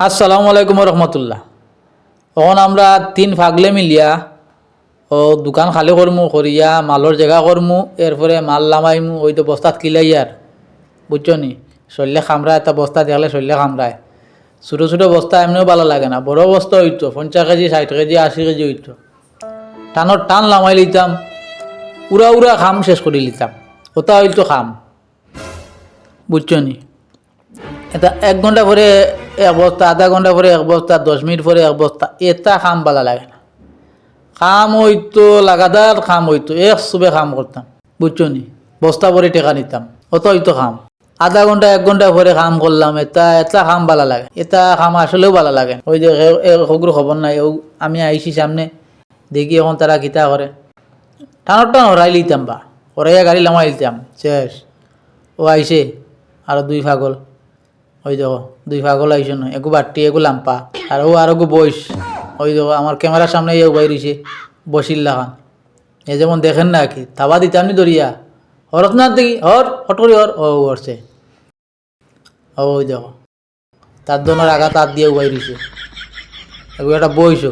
আসসালামু আলাইকুম রহমতুল্লাহ তখন আমরা তিন ফাগলে মিলিয়া, ও দোকান খালি করমু, করিয়া মালর জায়গা করমু, এরপরে মাল লামাইমু ওই তো বস্তাত কিলাই আর বুঝছ নি? শরীরে খামড়া একটা বস্তা দেখলে শরীরে খামড়ায় ছোটো ছোটো বস্তা এমনিও ভালো লাগে না। বড় বস্তা হইতো পঞ্চাশ কেজি ষাট কেজি, আশি কেজি হইতো। টানোর টান লামাই লিতাম উড়া উড়া খাম শেষ করে লিতাম। ওটা হইতো খাম। বুঝছ নি? এটা এক ঘণ্টা পরে এক বস্তা আধা ঘণ্টা পরে এক বস্তা, দশ মিনিট পরে এক বস্তা। এটা খাম ভালো লাগে না। খাম হইতো, লাগাতার খাম হইতো, এক সুবে খাম করতাম, বুঝছ নি? বস্তা ভরে টেকা নিতাম, অত হইতো খাম। আধা ঘণ্টা এক ঘণ্টা পরে কাম করলাম, এটা এটা খাম ভালো লাগে। এটা খাম আসলেও ভালো লাগে ওই যে সগুর খবর নাই আমি আইছি সামনে, দেখি এখন তারা গীতা করে। টানোর টান হরাই লিতাম বা হরাইয়া গাড়ি লামাই লিতাম শেষ। ও আইছে, আর দুই ফাগল ওই দেখো, দুই পাগল আইসো না একু বাট্টি একু লাম্পা আর ও আর বইস ওই দেখো আমার ক্যামেরার সামনে ইয়ে বাইর হইছে বসিল লাগান এ যেমন দেখেন না কি থাবা দিতাম নি দরিয়া হরত না দেখি হর হট করি হর ও করছে ও, ওই দেখো তার দোনোর আগা তার দিয়ে বাইর হইছে একু একটা বইস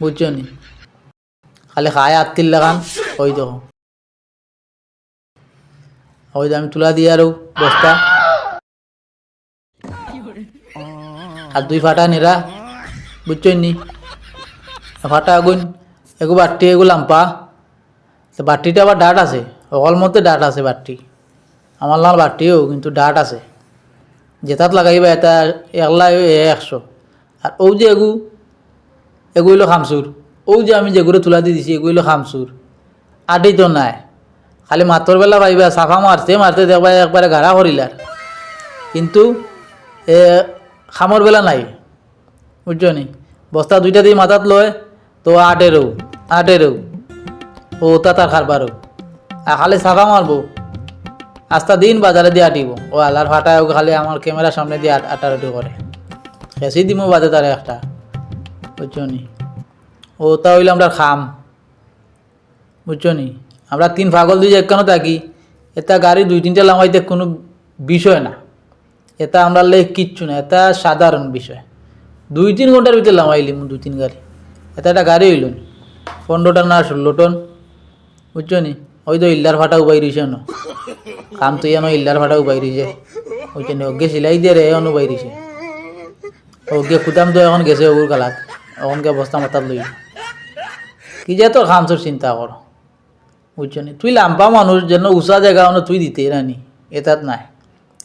বুঝছ নি? খালি খায় আত্মির লাগান ওই দেখো। ওই আমি তুলা দিয়ে আরও বস্তা। আর দুই ফাটা নিরা, বুঝছেন নি? ফাটা আগুন এগু বাট্টি এগু লাম্পা। তো বাট্টিটা আবার ডাট আছে, অকল মতে ডাট আছে বাট্টি আমার লাল বাট্টিও কিন্তু ডাট আছে। যেটাত লাগাইবা এটা একলা একশো। আর ও যে এগু এগু হইল খামসুর ও যে আমি যেগুলো তুলা দিয়ে দিছি, এগু হইল খামসুর আটেই তো নাই। খালি মাতর বেলা পাইবা, চাফা মারতে মারতে দেখবা একবারে গাড়া করিলার। কিন্তু খামর বেলা নাই, বুঝছ নি? বস্তা দুইটা দিয়ে মাথাত লয়, তো আটেরও আটেরও। ও তা তার খারবারও আর খালি সাফা মারবো আস্তা দিন বাজারে দিয়ে আটিব। ও আলার ফাটায় ও খালি আমার ক্যামেরার সামনে দিয়ে আট আটারটি করে খেসি দিমো বাজে তার একটা বুঝছ নি? ও তা হইলে আমরা খাম। বুঝছ নি? আমরা তিন পাগল দিয়ে একখানো থাকি। এটা গাড়ি দুই তিনটা লামাইতে কোনো বিষয় না। এটা আমরা লেখ কিচ্ছু না, এটা সাধারণ বিষয়। দুই তিন ঘণ্টার ভিতরে লামাইলিম দুই তিন গাড়ি। এটা একটা গাড়ি হইল পনেরোটা না ষোলো টন, বুঝছ নি? ওই তো ইল্লার ফাটা উবাই রয়েছে ন কাম তো ইয়ানো ইল্লার ফাটা উবাই রয়েছে বুঝছ নি অজ্ঞে সিলাই দিয়ে রে এখন উবাই রয়েছে অজ্ঞে কুতাম তো এখন গেছে ওগুর কালাত এখনকে বস্তা মাতার লই কি যে তোর খামসর চিন্তা কর, বুঝছ নি? তুই লাম্পা মানুষ যেন উঁচা জায়গা তুই দিতে রানি, এটাত নাই।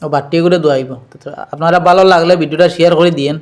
ও বাট্টিগুলো দোয়াইব। আপনারা ভালো লাগলে ভিডিওটা শেয়ার করে দিয়েন।